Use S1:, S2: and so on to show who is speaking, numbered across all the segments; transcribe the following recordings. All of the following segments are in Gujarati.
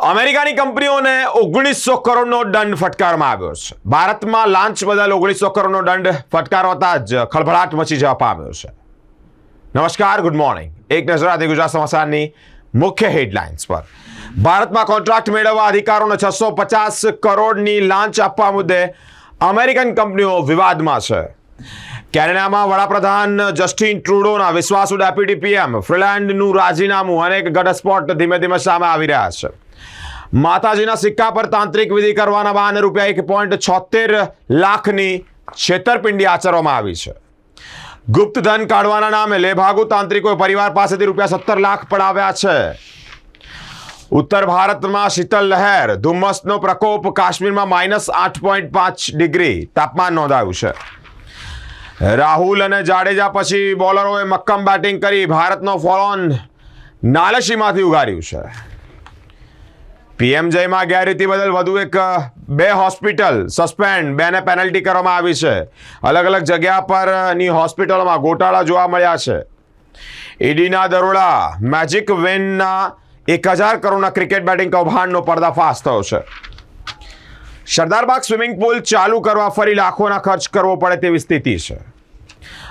S1: અમેરિકાની કંપનીઓને ઓગણીસો કરોડનો દંડ ફટકારવામાં આવ્યો છે. ભારતમાં લાંચ બદલ ઓગણીસો કરોડનો દંડ ફટકારવાતા જ ખળભળાટ મચી જવા પામ્યો છે. નમસ્કાર ગુડ મોર્નિંગ એક નજર આજે ગુજરાત સમાચારની મુખ્ય હેડલાઇન્સ પર. ભારતમાં કોન્ટ્રાક્ટ મેળવવા અધિકારોને છસો પચાસ કરોડની લાંચ આપવા મુદ્દે અમેરિકન કંપનીઓ વિવાદમાં છે. કેનેડામાં વડાપ્રધાન જસ્ટિન ટ્રુડોના વિશ્વાસુ ડેપ્યુટી પીએમ ફ્રીલેન્ડનું રાજીનામું અનેક ઘટસ્ફોટ ધીમે ધીમે સામે આવી રહ્યા છે. માતાજીના સિક્કા પર તાંત્રિક વિધિ કરવાના બહાને રૂપિયા એક પોઈન્ટ છોતેર લાખની છેતરપિંડી આચરવામાં આવી છે. ગુપ્ત ધન કાઢવાના નામે લેભાગુ તાંત્રિકોએ પરિવાર પાસેથી રૂપિયા સત્તર લાખ પડાવ્યા છે. ઉત્તર ભારતમાં શીતલ લહેર, ધુમ્મસનો પ્રકોપ, કાશ્મીરમાં માઇનસ આઠ પોઈન્ટ પાંચ ડિગ્રી તાપમાન નોંધાયું છે. રાહુલ અને જાડેજા પછી બોલરોએ મક્કમ બેટિંગ કરી ભારતનો ફોલોન નાલશીમાંથી ઉગાર્યું છે. પીએમ જયમાં ગેરરીતિ બદલ વધુ એક બે હોસ્પિટલ સસ્પેન્ડ, બેને પેનલ્ટી કરવામાં આવી છે. અલગ અલગ જગ્યા પરની હોસ્પિટલોમાં ગોટાળા જોવા મળ્યા છે. ઈડીના દરોડા મેજિક વેનના એક હજાર કરોડના ક્રિકેટ બેટિંગ કૌભાંડનો પર્દાફાશ થયો છે. સરદારબાગ સ્વિમિંગ પુલ ચાલુ કરવા ફરી લાખોના ખર્ચ કરવો પડે તેવી સ્થિતિ છે.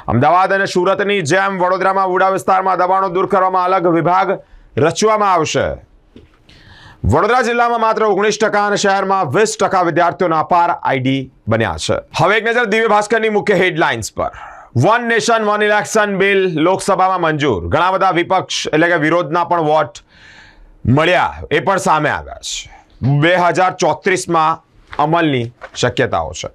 S1: અમદાવાદ અને સુરતની જેમ વડોદરામાં વુડા વિસ્તારમાં દબાણો દૂર કરવામાં અલગ વિભાગ રચવામાં આવશે. વડોદરા જિલ્લામાં માત્ર ઓગણીસ ટકા અને શહેરમાં વીસ ટકા વિદ્યાર્થીઓના અપાર આઈડી બન્યા છે. હવે એક નજર દિવ્ય ભાસ્કરની મુખ્ય હેડલાઇન્સ પર. One nation, one election bill લોકસભામાં મંજૂર. ઘણા બધા વિપક્ષ એટલે કે વિરોધના પણ વોટ મળ્યા. એ પણ સામે આવ્યા છે. બે હજાર ચોત્રીસમાં અમલની શક્યતાઓ છે.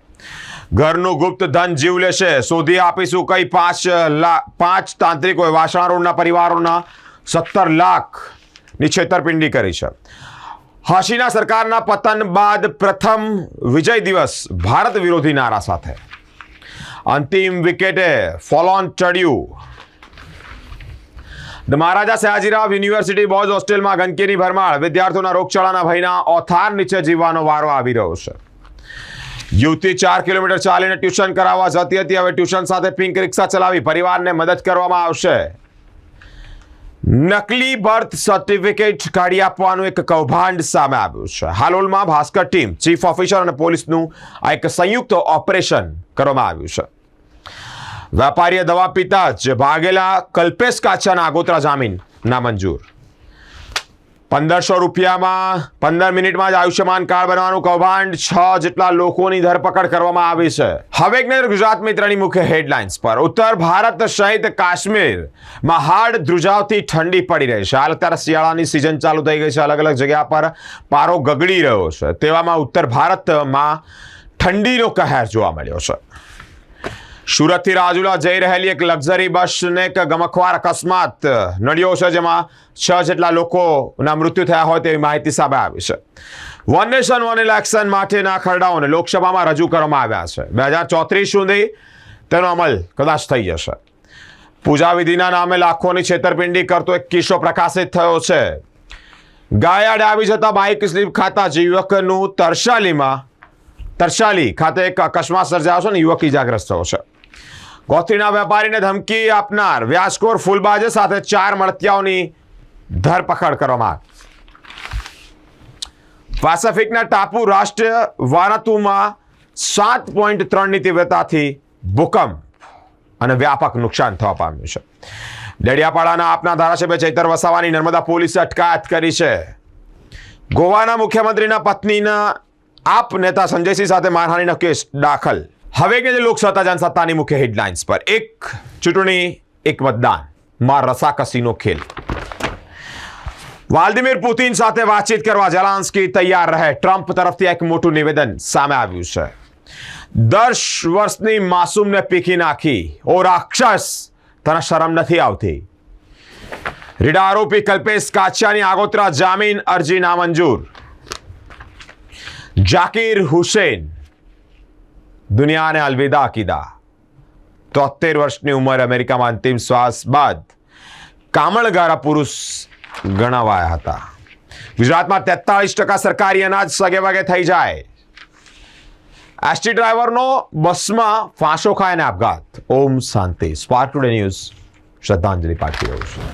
S1: ઘરનું ગુપ્ત ધન જીવ લેશે. શોધી આપીશું કઈ પાંચ લાખ પાંચ તાંત્રિકોએ વાસણા પરિવારોના સત્તર લાખની છેતરપિંડી કરી છે. હસીના સરકારના પતન બાદ પ્રથમ વિજય દિવસ ભારત વિરોધી નારા સાથે. અંતિમ વિકેટે ફોલોન ચડ્યું. મહારાજા સયાજીરાવ યુનિવર્સિટી બોયઝ હોસ્ટેલમાં ગંદકીની ભરમાળ વિદ્યાર્થીઓના રોગચાળાના ભયના ઓથાર નીચે જીવવાનો વારો આવી રહ્યો છે. યુવતી ચાર કિલોમીટર ચાલીને ટ્યુશન કરાવવા જતી હતી. હવે ટ્યુશન સાથે પિંક રિક્ષા ચલાવી પરિવારને મદદ કરવામાં આવશે. નકલી બર્થ સર્ટિફિકેટ કાઢી આપવાનું એક કૌભાંડ સામે આવ્યું છે. હાલોલમાં ભાસ્કર ટીમ, ચીફ ઓફિસર અને પોલીસનું આ એક સંયુક્ત ઓપરેશન કરવામાં આવ્યું છે. વેપારીએ દવા પીતા જ ભાગેલા કલ્પેશ કાછાના આગોતરા જામીન નામંજૂર પંદરસો રૂપિયામાં પંદર મિનિટમાં જ આયુષ્યમાન કાર્ડ બનવાનું કૌભાંડ. છ જેટલા લોકોની ધરપકડ કરવામાં આવી છે. હવે નજર ગુજરાત મિત્રની મુખ્ય હેડલાઇન્સ પર. ઉત્તર ભારત સહિત કાશ્મીરમાં હાડ ધ્રુજાવથી ઠંડી પડી રહી છે. હાલ અત્યારે શિયાળાની સિઝન ચાલુ થઈ ગઈ છે. અલગ અલગ જગ્યા પર પારો ગગડી રહ્યો છે. તેવામાં ઉત્તર ભારતમાં ઠંડીનો કહેર જોવા મળ્યો છે. સુરતથી રાજુલા જઈ રહેલી એક લક્ઝરી બસને એક ગમખવાર અકસ્માત નડ્યો છે, જેમાં છ જેટલા લોકોના મૃત્યુ થયા હોય તેવી માહિતી સામે આવી છે. વન નેશન, વન ઇલેક્શન માટેના ખરડાઓને લોકસભામાં રજૂ કરવામાં આવ્યા છે. બે હજાર ચોત્રીસ સુધી તેનો અમલ કદાચ થઈ જશે. પૂજા વિધિના નામે લાખોની છેતરપિંડી કરતો એક કિસ્સો પ્રકાશિત થયો છે. ગાયાડે આવી જતા બાઇક સ્લીપ ખાતા યુવકનું તરસાલીમાં તરસાલી ખાતે એક અકસ્માત સર્જાયો છે ને યુવક ઇજાગ્રસ્ત થયો છે. ગોથીના વેપારીને ધમકી આપનાર વ્યાસકોર ફૂલબાજે સાથે ચાર મળતિયાઓની ધરપકડ કરવામાં આવી. પેસેફિકના ટાપુ રાષ્ટ્ર વાનાતુમાં સાત પોઈન્ટ ત્રણની તીવ્રતાથી ભૂકંપ અને વ્યાપક નુકસાન થવા પામ્યું છે. ડેડિયાપાડાના આપના ધારાસભ્ય ચૈતર વસાવાની નર્મદા પોલીસે અટકાયત કરી છે. ગોવાના મુખ્યમંત્રીના પત્નીના આપ નેતા સંજયસિંહ સાથે મારહાનીનો કેસ દાખલ. હવે કે જે લોકસત્તા જનસત્તાની મુખ્ય હેડલાઇન્સ પર એક ચૂંટણી, એક મતદાન, માં રસાકસીનો ખેલ. વ્લાદિમીર પુતિન સાથે વાતચીત કરવા ઝેલાન્સ્કી તૈયાર રહે. ટ્રમ્પ તરફથી એક મોટું નિવેદન સામે આવ્યું છે. દસ વર્ષની માસૂમને પીખી નાખી. ઓ રાક્ષસ, તને શરમ નથી આવતી? રીડા આરોપી કલ્પેશ કાચિયાની આગોતરા જામીન અરજી નામંજૂર. જાકીર હુસેન દુનિયાને અલવિદા કીધા તોતેર વર્ષની ઉંમર અમેરિકામાં અંતિમ શ્વાસ બાદ કામળગારા પુરુષ ગણાવાયા હતા. ગુજરાતમાં તેતાળીસ ટકા સરકારી અનાજ સગે વગે થઈ જાય. એસટી ડ્રાઈવરનો બસમાં ફાંસો ખાઈને આપઘાત. ઓમ શાંતિ. Spark today news. શ્રદ્ધાંજલિ પાઠવી રહ્યું છું.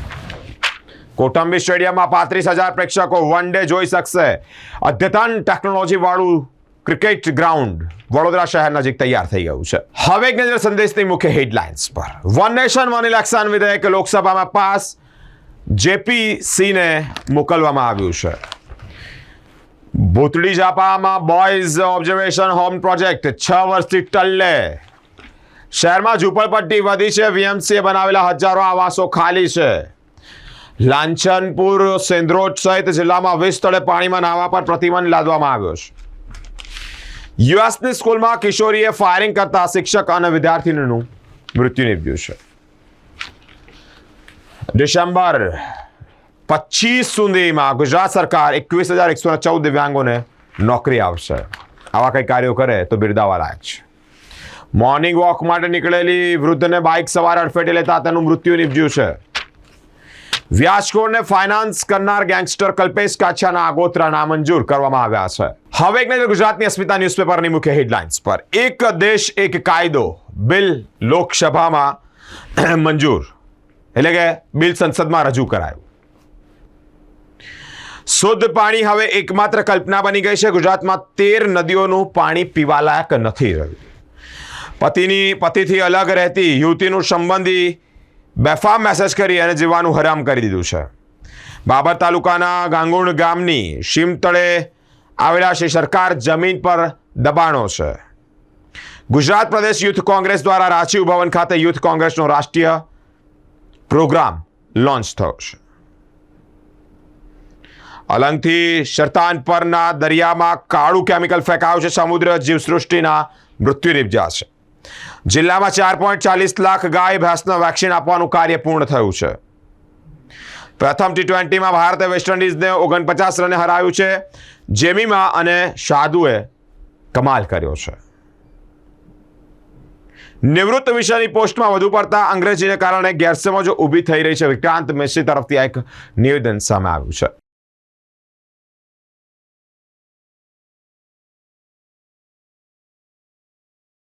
S1: કોટંબી સ્ટેડિયમમાં પાંત્રીસ હજાર પ્રેક્ષકો વન ડે જોઈ શકશે. અદ્યતન ટેકનોલોજી વાળું ક્રિકેટ ગ્રાઉન્ડ વડોદરા શહેર નજીક તૈયાર થઈ ગયું છે. હવે એક નજર સંદેશની મુખ્ય હેડલાઇન્સ પર. વન નેશન, વન ઇલેક્શન વિધેયક લોકસભામાં પાસ. જેપીસીને મોકલવામાં આવ્યું છે. ભૂતળી જાપામાં બોયઝ ઓબ્ઝર્વેશન હોમ પ્રોજેક્ટ છ વર્ષથી ટલ્લે. શહેરમાં ઝૂંપડપટ્ટી વધી છે. વીએમસીએ બનાવેલા હજારો આવાસો ખાલી છે. લાંછનપુર સેન્દ્રોટ સહિત જિલ્લામાં વીસ સ્થળે પાણીમાં નાહવા પર પ્રતિબંધ લાદવામાં આવ્યો છે. યુએસની સ્કૂલમાં કિશોરીએ ફાયરિંગ કરતા શિક્ષક અને વિદ્યાર્થીનીનું મૃત્યુ નિપજ્યું છે. ડિસેમ્બર પચીસ સુધીમાં ગુજરાત સરકાર એકવીસ હજાર એકસો ચૌદ દિવ્યાંગોને નોકરી આપશે. આવા કંઈ કાર્યો કરે તો બિરદાવા લાયક છે. મોર્નિંગ વોક માટે નીકળેલી વૃદ્ધને બાઇક સવાર અડફેટે લેતા તેનું મૃત્યુ નિપજ્યું છે. વ્યાજખોરને ફાઇનાન્સ કરનાર ગેંગસ્ટર કલ્પેશ કાછાના આગોતરા નામંજૂર કરવામાં આવ્યા છે. હવે એક નજર ગુજરાતની અસ્મિતા ન્યૂઝપેપરની મુખ્ય હેડલાઇન્સ પર. એક દેશ, એક કાયદો, બિલ લોકસભામાં મંજૂર. એટલે કે બિલ સંસદમાં રજૂ કરાયું. શુદ્ધ પાણી હવે એકમાત્ર કલ્પના બની ગઈ છે. ગુજરાતમાં તેર નદીઓનું પાણી પીવાલાયક નથી રહ્યું. પતિની, પતિથી અલગ રહેતી યુવતીનું સંબંધી બેફામ મેસેજ કરી અને જીવવાનું હરામ કરી દીધું છે. બાબર તાલુકાના ગાંગુણ ગામની શીમતળે આવેલા શ્રી સરકાર જમીન પર દબાણો છે. ગુજરાત પ્રદેશ યુથ કોંગ્રેસ દ્વારા રાજીવ ભવન ખાતે યુથ કોંગ્રેસનો રાષ્ટ્રીય પ્રોગ્રામ લોન્ચ થયો છે. અલંગથી શરતાન પરના દરિયામાં કાળું કેમિકલ ફેંકાયું છે. સમુદ્ર જીવસૃષ્ટિના મૃત્યુ નિપજ્યા છે. જિલ્લામાં ચાર પોઈન્ટ ચાલીસ લાખ ગાય ભેંસના વેક્સિન આપવાનું કાર્ય પૂર્ણ થયું છે. પ્રથમ ટી ટ્વેન્ટીમાં ભારતે વેસ્ટ ઇન્ડિઝને ઓગણપચાસ રને હરાવ્યું છે. જેમીમાં અને શાદુએ કમાલ કર્યો છે. નિવૃત્ત વિશેની પોસ્ટમાં વધુ પડતા અંગ્રેજીને કારણે ગેરસમજો ઊભી થઈ રહી છે. વિક્રાંત મેસી તરફથી એક નિવેદન સામે આવ્યું છે.